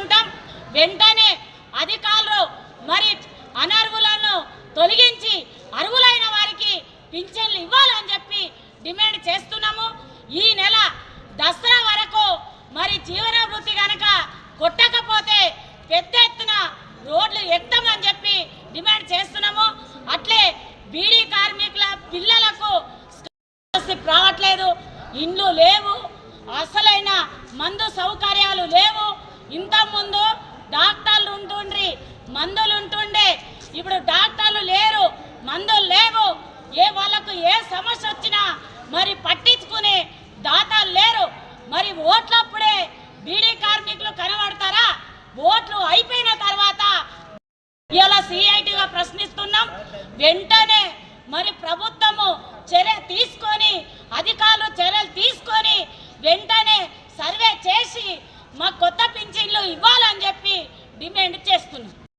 ఉంటాం. వెంటనే అధికారులు మరి అనర్వులను తొలగించి అర్హులైన వారికి పింఛన్లు ఇవ్వాలని చెప్పి డిమాండ్ చేస్తున్నాము. ఈ నెల దసరా వరకు మరి జీవన వృత్తి కొట్టకపోతే పెద్ద ఎత్తున రోడ్లు ఎత్తమని చెప్పి డిమాండ్ చేస్తున్నాము. అట్లే బీడీ కార్మికుల పిల్లలకు రావట్లేదు. ఇండ్లు లేవు. ఇంతకుముందు డాక్టర్లు ఉంటుండ్రి మందులు ఉంటుండే ఇప్పుడు డాక్టర్లు లేరు మందులు లేవు. ఏ వాళ్ళకు ఏ సమస్య వచ్చినా మరి పట్టించుకునే దాతలు లేరు. మరి ఓట్లప్పుడే బీడీ కార్మికులు కనబడతారా? ఓట్లు అయిపోయిన తర్వాత ఇలా సిఐటిగా ప్రశ్నిస్తున్నాం. వెంటనే మరి ప్రభుత్వము చర్య తీసుకొని అధికారులు చర్యలు తీసుకొని వెంటనే సర్వే చేసి మా ఇవ్వాలని చెప్పి డిమాండ్ చేస్తున్నాం.